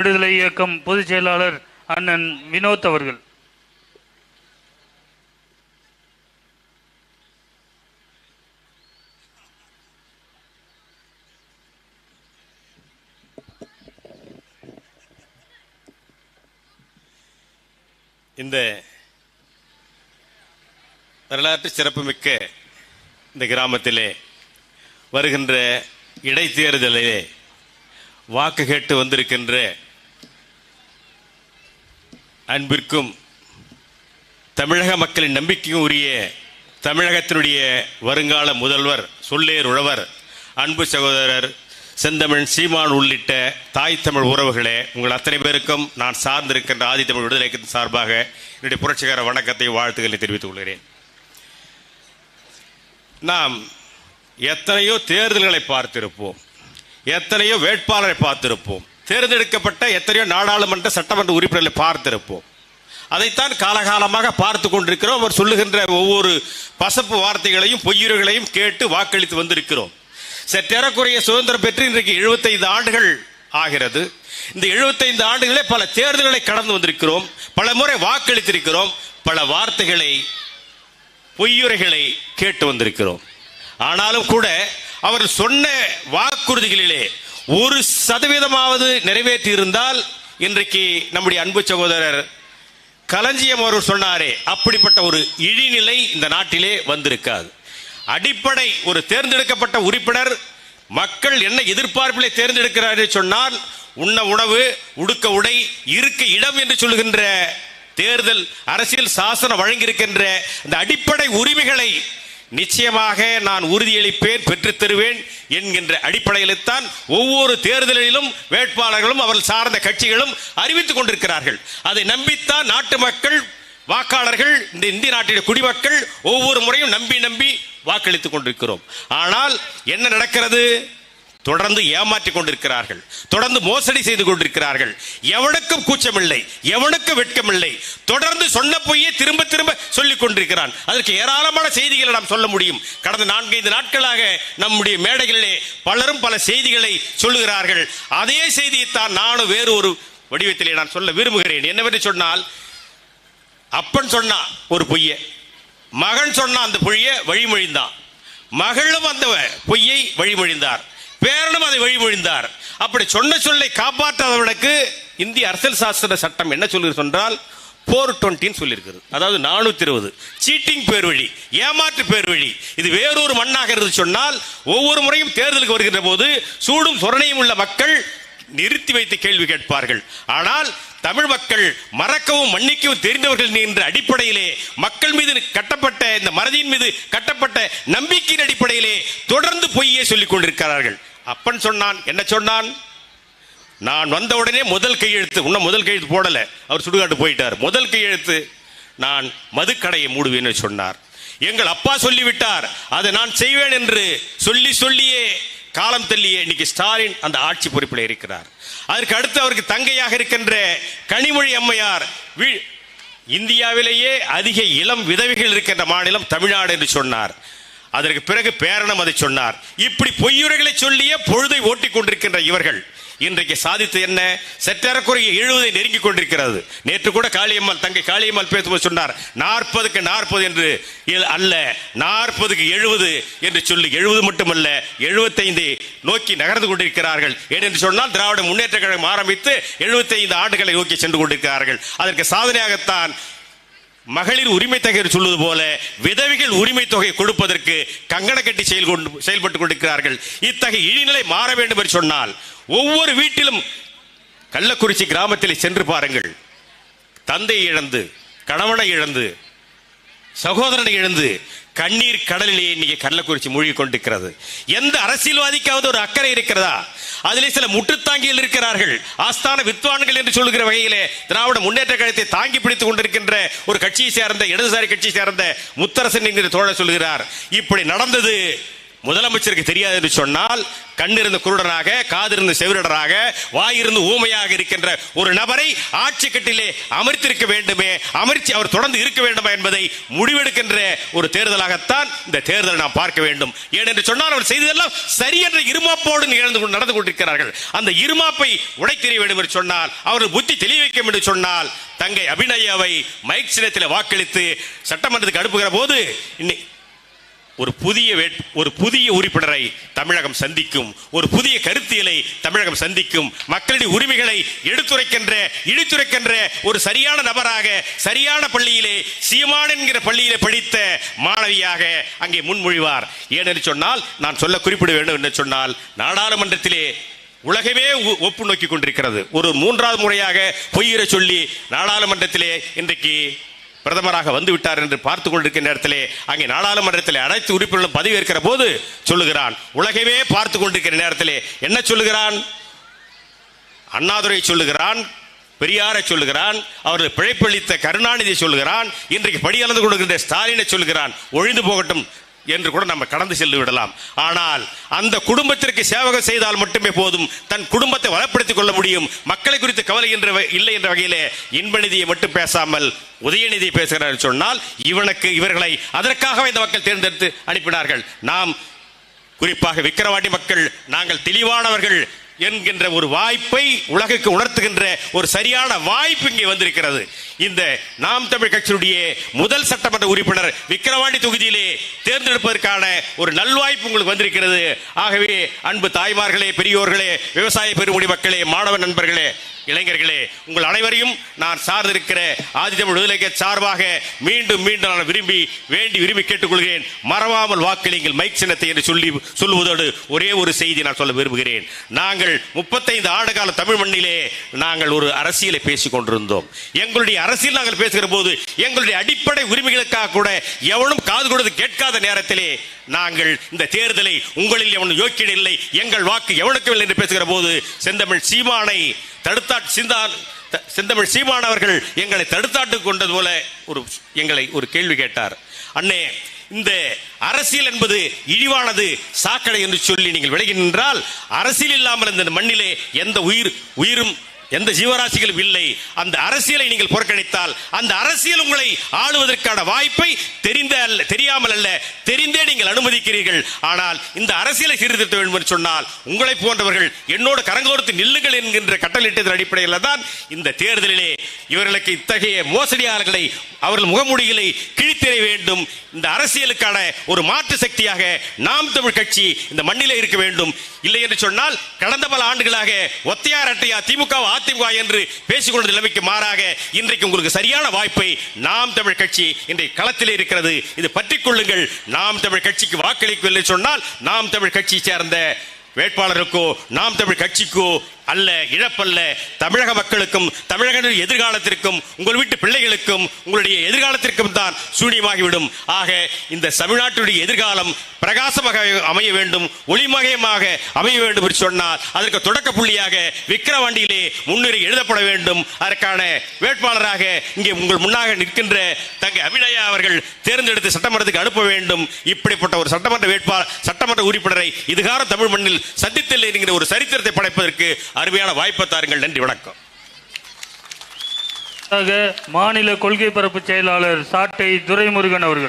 விடுதலை இயக்கம் பொதுச் செயலாளர் அண்ணன் வினோத் அவர்கள். இந்த வரலாற்று சிறப்புமிக்க இந்த கிராமத்திலே வருகின்ற இடைத்தேர்தலிலே வாக்கு கேட்டு வந்திருக்கின்ற அன்பிற்கும் தமிழக மக்களின் நம்பிக்கையும் உரிய தமிழகத்தினுடைய வருங்கால முதல்வர் சொல்லேர் உழவர் அன்பு சகோதரர் செந்தமிழ் சீமான் உள்ளிட்ட தாய் தமிழ் உறவுகளே உங்கள் அத்தனை பேருக்கும் நான் சார்ந்திருக்கின்ற ஆதித்தமிழ் விடுதலை சார்பாக என்னுடைய புரட்சிகர வணக்கத்தை வாழ்த்துக்களை தெரிவித்துக் கொள்கிறேன். நாம் எத்தனையோ தேர்தல்களை பார்த்திருப்போம். எத்தனையோ வேட்பாளரை பார்த்திருப்போம். தேர்ந்தெடுக்கப்பட்ட எத்தனையோ நாடாளுமன்ற சட்டமன்ற உறுப்பினர்களை பார்த்திருப்போம். அதைத்தான் காலகாலமாக பார்த்து கொண்டிருக்கிறோம். அவர் சொல்லுகின்ற ஒவ்வொரு பசப்பு வார்த்தைகளையும் பொய்யுரைகளையும் கேட்டு வாக்களித்து வந்திருக்கிறோம். சற்றேறக்குறைய சுதந்திரம் பெற்று இன்றைக்கு 75 ஆண்டுகள் ஆகிறது. இந்த 75 ஆண்டுகளே பல தேர்தல்களை கடந்து வந்திருக்கிறோம். பல முறை வாக்களித்திருக்கிறோம். பல வார்த்தைகளை பொய்யுரைகளை கேட்டு வந்திருக்கிறோம். ஆனாலும் கூட அவர் சொன்ன வாக்குறுதிகளிலே ஒரு சதவீதமாவது நிறைவேற்றி இருந்தால் இன்றைக்கு நம்முடைய அன்பு சகோதரர் களஞ்சியம் அவர் சொன்னாரே அப்படிப்பட்ட ஒரு இழிநிலை இந்த நாட்டிலே வந்திருக்காது. அடிப்படை ஒரு தேர்ந்தெடுக்கப்பட்ட உறுப்பினர் மக்கள் என்ன எதிர்பார்ப்பிலே தேர்ந்தெடுக்கிறார்கள் சொன்னால் உண்ண உணவு உடுக்க உடை இருக்க இடம் என்று சொல்லுகின்ற தேர்தல் அரசியல் சாசனம் வழங்கியிருக்கின்ற இந்த அடிப்படை உரிமைகளை நிச்சயமாக நான் உறுதியளிப்பேன் பெற்றுத் தருவேன் என்கின்ற அடிப்படையில்தான் ஒவ்வொரு தேர்தலிலும் வேட்பாளர்களும் அவர்கள் சார்ந்த கட்சிகளும் அறிவித்துக் கொண்டிருக்கிறார்கள். அதை நம்பித்தான் நாட்டு மக்கள் வாக்காளர்கள் இந்த இந்திய நாட்டின் குடிமக்கள் ஒவ்வொரு முறையும் நம்பி நம்பி வாக்களித்துக் கொண்டிருக்கிறோம். ஆனால் என்ன நடக்கிறது? தொடர்ந்து ஏமாற்றிக் கொண்டிருக்கிறார்கள். தொடர்ந்து மோசடி செய்து கொண்டிருக்கிறார்கள். எவனுக்கும் கூச்சமில்லை. எவனுக்கும் வெட்கமில்லை. தொடர்ந்து சொன்ன பொய்யே திரும்ப திரும்ப சொல்லிக் கொண்டிருக்கிறான். அதற்கு ஏராளமான செய்திகளை நாம் சொல்ல முடியும். கடந்த நான்கைந்து நாட்களாக நம்முடைய மேடைகளிலே பலரும் பல செய்திகளை சொல்லுகிறார்கள். அதே செய்தியைத்தான் நானும் வேறு ஒரு வடிவத்திலே நான் சொல்ல விரும்புகிறேன். என்னவென்று சொன்னால் அப்பன் சொன்னான் ஒரு பொய்ய மகன் சொன்னான் அந்த பொய்ய வழிமொழிந்தான். மகளும் அந்த பொய்யை வழிமொழிந்தார். பேரனும் அதை வழிமொழிந்தார் அப்படி சொன்ன சொல்லை காப்பாற்றாதவனுக்கு இந்திய அரசியல் சாஸ்திர சட்டம் என்ன சொல்லுகிறது சொன்னால் போர் டுவெண்ட்டின்னு சொல்லியிருக்கிறது. அதாவது நானூத்தி இருபது சீட்டிங் பேர் வழி ஏமாற்று பேர் வழி இது வேறொரு மண்ணாக இருந்து சொன்னால் ஒவ்வொரு முறையும் தேர்தலுக்கு வருகின்ற போது சூடும் சொரணையும் உள்ள மக்கள் நிறுத்தி வைத்து கேள்வி கேட்பார்கள். ஆனால் தமிழ் மக்கள் மறக்கவும் மன்னிக்கவும் தெரிந்தவர்கள் என்ற அடிப்படையிலே மக்கள் மீது கட்டப்பட்ட இந்த மறதியின் மீது கட்டப்பட்ட நம்பிக்கையின் அடிப்படையிலே தொடர்ந்து பொய்யே சொல்லிக் கொண்டிருக்கிறார்கள். அப்பன் சொன்னான் என்ன சொன்னான்? நான் வந்த உடனே முதல் கையெழுத்து இன்னும் முதல் கையெழுத்து போடல அவர் சுடுகாட்டு போயிட்டார். முதல் கையெழுத்து நான் மதுக்கடையை மூடுவேன்னு சொன்னார். எங்கள் அப்பா சொல்லிவிட்டார் அதை நான் செய்வேன் என்று சொல்லி சொல்லியே காலம் தள்ளியே இன்னைக்கு ஸ்டாலின் அந்த ஆட்சி பொறுப்பில் இருக்கிறார். அதற்கு அடுத்து அவருக்கு தங்கையாக இருக்கின்ற கனிமொழி அம்மையார் இந்தியாவிலேயே அதிக இளம் விதவைகள் இருக்கின்ற மாநிலம் தமிழ்நாடு என்று சொன்னார். அதற்கு பிறகு பேரணம் அதை சொன்னார். இப்படி பொய்யுரைகளை சொல்லியே பொழுதை ஓட்டிக் கொண்டிருக்கின்ற இவர்கள் இன்றைக்கு சாதித்து என்ன? சற்றேறக்குறைய எழுபதை நெருங்கி கொண்டிருக்கிறது. நேற்று கூட காளியம்மாள் தங்கை காளியம்மாள் பேசும்போது சொன்னார் நாற்பதுக்கு நாற்பது என்று அல்ல நாற்பதுக்கு எழுபது என்று சொல்லி எழுபது மட்டுமல்ல எழுபத்தைந்து நோக்கி நகர்ந்து கொண்டிருக்கிறார்கள். ஏனென்று சொன்னால் திராவிட முன்னேற்ற கழகம் ஆரம்பித்து எழுபத்தைந்து ஆண்டுகளை நோக்கி சென்று கொண்டிருக்கிறார்கள். அதற்கு சாதனையாகத்தான் மகளிர் உரிமை தொகை சொல்வது போல விதவைகள் உரிமை தொகை கொடுப்பதற்கு கங்கண கட்டி செயல் கொண்டு செயல்பட்டுக் கொண்டிருக்கிறார்கள். இத்தகைய இழிநிலை மாற வேண்டும் என்று சொன்னால் ஒவ்வொரு வீட்டிலும் கள்ளக்குறிச்சி கிராமத்தில் சென்று பாருங்கள். தந்தை இழந்து கணவனை இழந்து சகோதரனை இழந்து கண்ணீர் கடலிலே இன்னைக்கு கள்ளக்குறிச்சி மூழ்கி கொண்டிருக்கிறது. எந்த அரசியல்வாதிக்காவது ஒரு அக்கறை இருக்கிறதா? அதிலே சில முற்றுத்தாங்கிகள் இருக்கிறார்கள். ஆஸ்தான வித்வான்கள் என்று சொல்லுகிற வகையிலே திராவிட முன்னேற்ற கழகத்தை தாங்கி பிடித்துக் கொண்டிருக்கின்ற ஒரு கட்சியை சேர்ந்த இடதுசாரி கட்சியை சேர்ந்த முத்தரசன் என்கிற தோழர் சொல்கிறார். இப்படி நடந்தது முதலமைச்சருக்கு தெரியாது என்று சொன்னால் கண்ணிருந்து குருடனாக காதிருந்து செவிரடராக வாயிருந்து ஊமையாக இருக்கின்ற ஒரு நபரை ஆட்சி கட்டிலே அமர்த்திருக்க வேண்டுமே அமர்த்தி அவர் தொடர்ந்து இருக்க வேண்டுமா என்பதை முடிவெடுக்கின்ற ஒரு தேர்தலாகத்தான் இந்த தேர்தல் நாம் பார்க்க வேண்டும். ஏனென்று சொன்னால் அவர் செய்ததெல்லாம் சரி என்ற இருமாப்போடு நிகழ்ந்து கொண்டு- நடந்து கொண்டிருக்கிறார்கள். அந்த இருமாப்பை உடைத்தெறிய வேண்டும் என்று சொன்னால் அவர்கள் புத்தி தெளிய வைக்க என்று சொன்னால் தங்கை அபிநயாவை மைக் சின்னத்தில் வாக்களித்து சட்டமன்றத்துக்கு அனுப்புகிற போது இன்னை- ஒரு புதிய வேட்- ஒரு புதிய உறுப்பினரை தமிழகம் சந்திக்கும் ஒரு புதிய கருத்தியலை தமிழகம் சந்திக்கும் மக்களுடைய உரிமைகளை எடுத்துரைக்கின்ற இழுத்துரைக்கின்ற ஒரு சரியான நபராக சரியான பள்ளியிலே சீமான் என்கிற பள்ளியிலே படித்த மாணவியாக அங்கே முன்மொழிவார். ஏனென்று சொன்னால் நான் சொல்ல குறிப்பிட வேண்டும் என்று சொன்னால் நாடாளுமன்றத்திலே உலகமே ஒ- ஒப்பு நோக்கி கொண்டிருக்கிறது. ஒரு மூன்றாவது முறையாக பொய்யிற சொல்லி நாடாளுமன்றத்திலே இன்றைக்கு பிரதமராக வந்து விட்டார் என்று பார்த்து கொண்டிருக்கிற நேரத்திலே அங்கே நாடாளுமன்றத்தில் அனைத்து உறுப்பினர்களும் பதவியேற்கிற போது சொல்லுகிறான். உலகமே பார்த்து கொண்டிருக்கிற நேரத்திலே என்ன சொல்லுகிறான்? அண்ணாதுரை சொல்லுகிறான் பெரியாரை சொல்லுகிறான் அவர்கள் பிழைப்பளித்த கருணாநிதி சொல்லுகிறான் இன்றைக்கு படியளந்து கொடுக்கின்ற ஸ்டாலினை சொல்லுகிறான். ஒழிந்து போகட்டும் என்று கூட நம்ம கடந்து செல்லு விடலாம். ஆனால் அந்த குடும்பத்திற்கு சேவகம் செய்தால் மட்டுமே போதும். தன் குடும்பத்தை வளப்படுத்திக் கொள்ள முடியும். மக்களை குறித்து கவலை என்ற வ- இல்லை என்ற வகையிலே இன்பநிதியை மட்டும் பேசாமல் உதயநிதியை பேசுகிறார் சொன்னால் இவனுக்கு இவர்களை அதற்காகவே இந்த மக்கள் தேர்ந்தெடுத்து அனுப்பினார்கள். நாம் குறிப்பாக விக்கிரவாண்டி மக்கள் நாங்கள் தெளிவானவர்கள் என்கின்ற ஒரு வாய்ப்பை உலகுக்கு உணர்த்துகின்ற ஒரு சரியான வாய்ப்பு இங்கே வந்திருக்கிறது. இந்த நாம் தமிழ் கட்சியுடைய முதல் சட்டமன்ற உறுப்பினர் விக்கிரவாண்டி தொகுதியிலே தேர்ந்தெடுப்பதற்கான ஒரு நல்வாய்ப்பு உங்களுக்கு வந்திருக்கிறது. ஆகவே அன்பு தாய்மார்களே பெரியோர்களே விவசாய பெருமுடி மக்களே மாணவ நண்பர்களே இளைஞர்களே உங்கள் அனைவரையும் நான் சார்ந்திருக்கிற ஆதித்தமிழ் விடுதலைக்கு சார்பாக மீண்டும் மீண்டும் நான் விரும்பி வேண்டி விரும்பி கேட்டுக்கொள்கிறேன். மறவாமல் வாக்களிங்கள் மைக் சின்னத்தை என்று சொல்லி சொல்லுவதோடு ஒரே ஒரு செய்தி நான் சொல்ல விரும்புகிறேன். நாங்கள் முப்பத்தைந்து ஆண்டு கால தமிழ் மண்ணிலே நாங்கள் ஒரு அரசியலை பேசிக் கொண்டிருந்தோம் எங்களுடைய அரசியல் நாங்கள் பேசுகிற போது எங்களுடைய அடிப்படை உரிமைகளுக்காக கூட எவனும் காது கொடுத்து கேட்காத நேரத்திலே நாங்கள் இந்த தேர்தலை உங்களில் எவனும் யோக்கியன் இல்லை எங்கள் வாக்கு எவனுக்கும் இல்லை என்று பேசுகிற போது செந்தமிழ் சீமானை தடுத்தா சிந்தான் செந்தமிழ் சீமான் அவர்கள் எங்களை தடுத்தாட்டு கொண்டது போல ஒரு எங்களை ஒரு கேள்வி கேட்டார். அண்ணே இந்த அரசியல் என்பது இழிவானது சாக்கடை என்று சொல்லி நீங்கள் விலகி நின்றால் அரசியல் இல்லாமல் இந்த மண்ணிலே எந்த உயிர் உயிரும் எந்த ஜீவராசிகளும் இல்லை. அந்த அரசியலை நீங்கள் புறக்கணித்தால் அந்த அரசியல் உங்களை ஆளுவதற்கான வாய்ப்பை தெரிந்த அல்ல தெரியாமல் அல்ல தெரிந்தே நீங்கள் அனுமதிக்கிறீர்கள். ஆனால் இந்த அரசியலை சீர்திருத்த வேண்டும் என்று சொன்னால் உங்களை போன்றவர்கள் என்னோடு கரங்கோர்த்து நில்லுங்கள் என்கின்ற கட்டளிட்டதன் அடிப்படையில் தான் இந்த தேர்தலிலே இவர்களுக்கு இத்தகைய மோசடியாளர்களை அவர்கள் முகமூடிகளை கிழித்தெறிய வேண்டும். இந்த அரசியலுக்கான ஒரு மாற்று சக்தியாக நாம் தமிழ் கட்சி இந்த மண்ணிலே இருக்க வேண்டும். இல்லை என்று சொன்னால் கடந்த பல ஆண்டுகளாக ஒத்தையார் அட்டையா திமுக அதிமுக என்று பேசிக்கொண்ட நிலைமைக்கு மாறாக இன்றைக்கு உங்களுக்கு சரியான வாய்ப்பை நாம் தமிழ் கட்சி இன்றைக்கு களத்திலே இருக்கிறது. இது பற்றிக் கொள்ளுங்கள். நாம் தமிழ் கட்சிக்கு வாக்களிக்கவில்லை சொன்னால் நாம் தமிழ் கட்சியை சேர்ந்த வேட்பாளருக்கோ நாம் தமிழ் கட்சிக்கோ அல்ல இழப்பல்ல. தமிழக மக்களுக்கும் தமிழக எதிர்காலத்திற்கும் உங்கள் வீட்டு பிள்ளைகளுக்கும் உங்களுடைய எதிர்காலத்திற்கும் தான் சூனியமாகிவிடும். ஆக இந்த தமிழ்நாட்டுடைய எதிர்காலம் பிரகாசமாக அமைய வேண்டும் ஒளிமயமாக அமைய வேண்டும் என்று சொன்னால் அதற்கு தொடக்க புள்ளியாக விக்கிரவாண்டியிலே முன்னுரை எழுதப்பட வேண்டும். அதற்கான வேட்பாளராக இங்கே உங்கள் முன்னாக நிற்கின்ற தங்கை அபிநயா அவர்கள் தேர்ந்தெடுத்து சட்டமன்றத்துக்கு அனுப்ப வேண்டும். இப்படிப்பட்ட ஒரு சட்டமன்ற வேட்பாளர் சட்டமன்ற உறுப்பினரை இதுகார தமிழ் மண்ணில் சந்தித்தில்லை என்கிற ஒரு சரித்திரத்தை படைப்பதற்கு அருமையான வாய்ப்பை தாருங்கள். நன்றி வணக்கம். மாநில கொள்கை பரப்பு செயலாளர் சாட்டை துரைமுருகன் அவர்கள்.